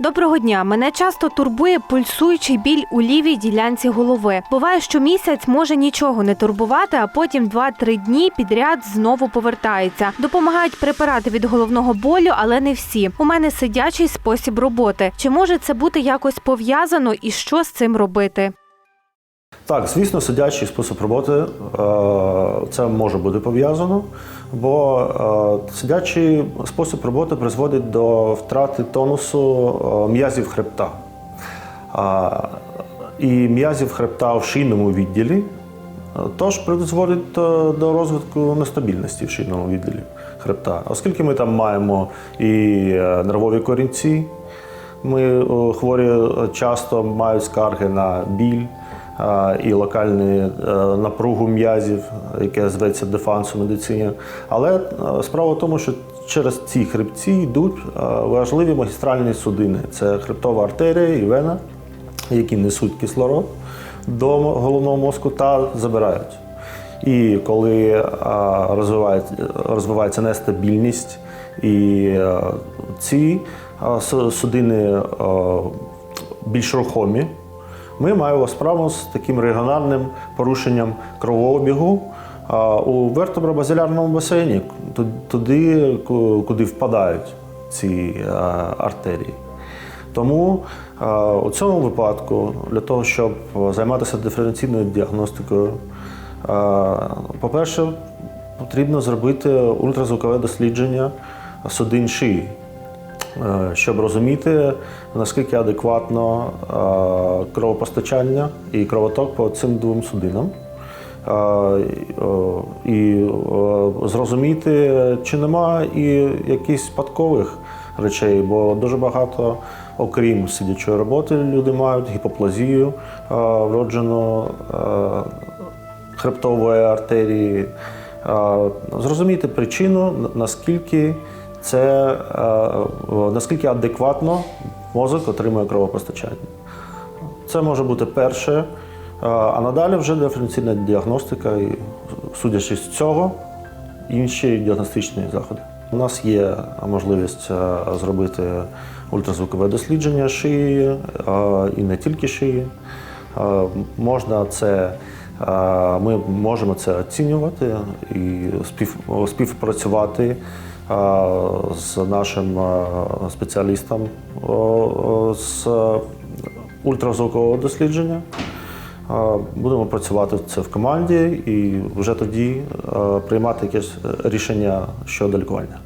Доброго дня. Мене часто турбує пульсуючий біль у лівій ділянці голови. Буває, що місяць може нічого не турбувати, а потім 2-3 дні підряд знову повертається. Допомагають препарати від головного болю, але не всі. У мене сидячий спосіб роботи. Чи може це бути якось пов'язано і що з цим робити? Так, звісно, сидячий спосіб роботи е, це може бути пов'язано, бо е, сидячий спосіб роботи призводить до втрати тонусу е, м'язів хребта. І м'язів хребта в шийному відділі тож призводить до розвитку нестабільності в шийному відділі хребта. Оскільки ми там маємо і нервові корінці, ми хворі часто мають скарги на біль і локальну е, напругу м'язів, яке зветься дефанс у медицині. Але е, справа в тому, що через ці хребці йдуть е, важливі магістральні судини. Це хребтова артерія і вена, які несуть кислород до головного мозку та забирають. І коли розвивається, нестабільність, і ці судини більш рухомі, ми маємо справу з таким регіональним порушенням кровообігу у вертебробазилярному басейні, туди, куди впадають ці артерії. Тому у цьому випадку, для того, щоб займатися диференційною діагностикою, по-перше, потрібно зробити ультразвукове дослідження судин шиї, щоб розуміти, наскільки адекватно е, кровопостачання і кровоток по цим двом судинам. Е, І зрозуміти, чи нема і якихось спадкових речей, бо дуже багато, окрім сидячої роботи, люди мають гіпоплазію е, вроджену е, хребтової артерії. Е, Зрозуміти причину, наскільки це е, наскільки адекватно мозок отримує кровопостачання. Це може бути перше, е, а надалі вже диференційна діагностика і, судячи з цього, інші діагностичні заходи. У нас є можливість е, зробити ультразвукове дослідження шиї і не тільки шиї. Можна це, ми можемо це оцінювати і спів, співпрацювати з нашим спеціалістом з ультразвукового дослідження. Будемо працювати це в команді і вже тоді приймати якесь рішення щодо лікування.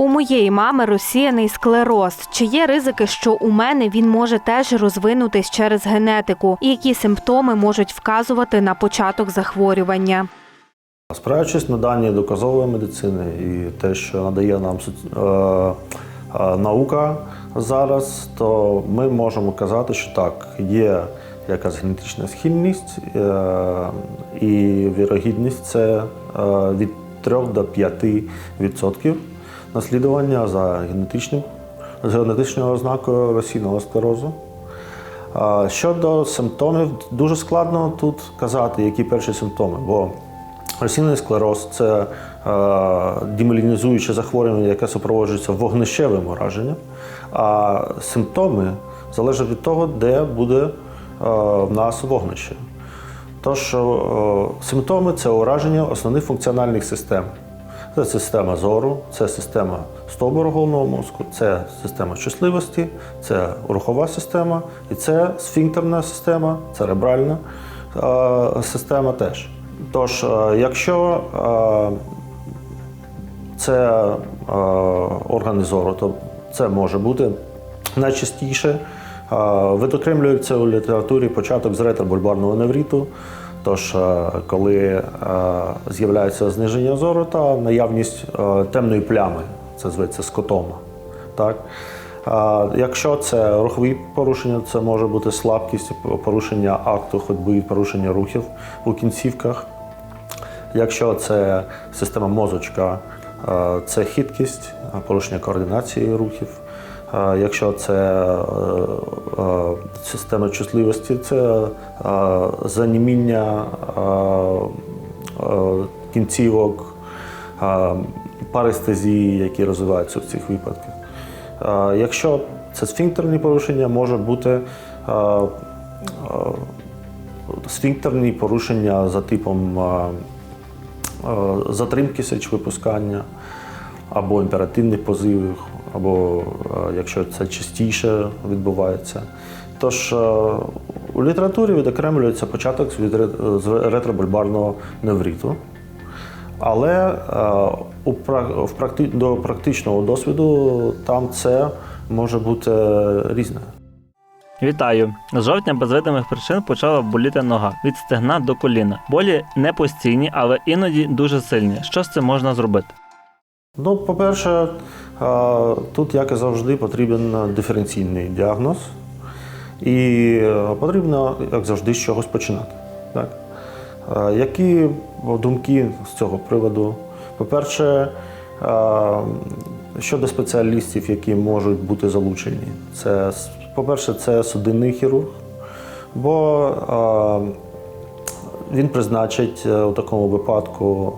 У моєї мами розсіяний склероз. Чи є ризики, що у мене він може теж розвинутись через генетику? І які симптоми можуть вказувати на початок захворювання? Спираючись на дані доказової медицини і те, що надає нам е, е, наука зараз, то ми можемо казати, що так, є якась генетична схильність, е, і вірогідність це від 3 до 5 відсотків наслідування за генетичним, з генетичною ознакою російного склерозу. Щодо симптомів, дуже складно тут казати, які перші симптоми, бо російний склероз це е, демілінізуюче захворювання, яке супроводжується вогнищевим ураженням, а симптоми залежать від того, де буде е, в нас вогнище. Тож е, симптоми це ураження основних функціональних систем. Це система зору, це система стовбуру головного мозку, це система чутливості, це рухова система і це сфінктерна система, церебральна система теж. Тож, е, якщо е, це е, органи зору, то це може бути найчастіше. Відокремлюється у літературі початок з ретробульбарного невріту. Тож, е, коли е, з'являється зниження зору та наявність е, темної плями, це зветься скотома. Так? Якщо це рухові порушення, це може бути слабкість, порушення акту ходьби, порушення рухів у кінцівках. Якщо це система мозочка, це хиткість, порушення координації рухів. Якщо це е, е, система чутливості, це е, заніміння кінцівок, парестезії, які розвиваються в цих випадках. Якщо це сфінктерні порушення, може бути сфінктерні порушення за типом затримки сечовипускання або імперативних позивів, або е, якщо це частіше відбувається. Тож е, у літературі відокремлюється початок від з ретробульбарного невриту. Але е, у практи- до практичного досвіду там це може бути різне. Вітаю! З жовтня без видимих причин почала боліти нога від стегна до коліна. Болі не постійні, але іноді дуже сильні. Що з цим можна зробити? Ну, по-перше, тут, як і завжди, потрібен диференційний діагноз. І е, потрібно, як завжди, з чогось починати. Так? Які думки з цього приводу? По-перше, щодо спеціалістів, які можуть бути залучені, це, по-перше, це судинний хірург, бо він призначить е, у такому випадку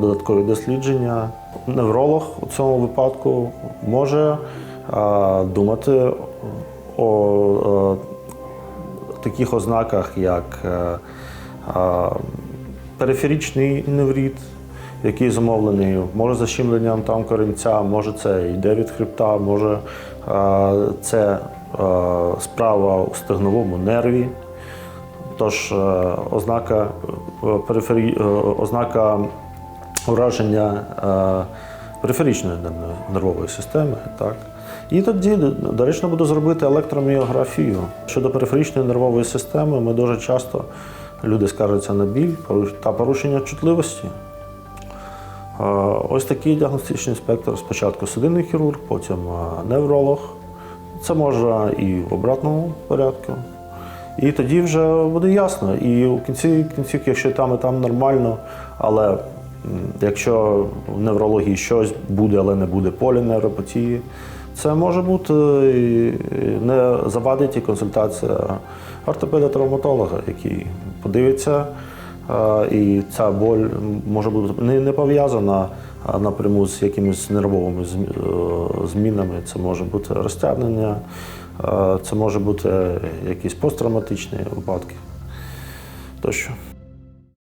додаткові дослідження. Невролог у цьому випадку може думати о таких ознаках, як е, периферічний невріт, який зумовлений може защемленням там корінця, може це йде від хребта, може це справа у стегновому нерві. Тож е, ознака, е, перифері... е, ознака ураження периферичної нервової системи. Так? І тоді доречно буде зробити електроміографію. Щодо периферичної нервової системи, ми дуже часто люди скаржаться на біль та порушення чутливості. Ось такий діагностичний спектр. Спочатку судинний хірург, потім невролог. Це може і в обратному порядку. І тоді вже буде ясно. І у кінці кінців, якщо там і там нормально, але якщо в неврології щось буде, але не буде поліневропатії, це може бути не завадить і консультація ортопеда-травматолога, який подивиться. І ця боль може бути не, пов'язана напряму з якимись нервовими е, змінами. Це може бути розтягнення, це може бути якісь посттравматичні випадки тощо.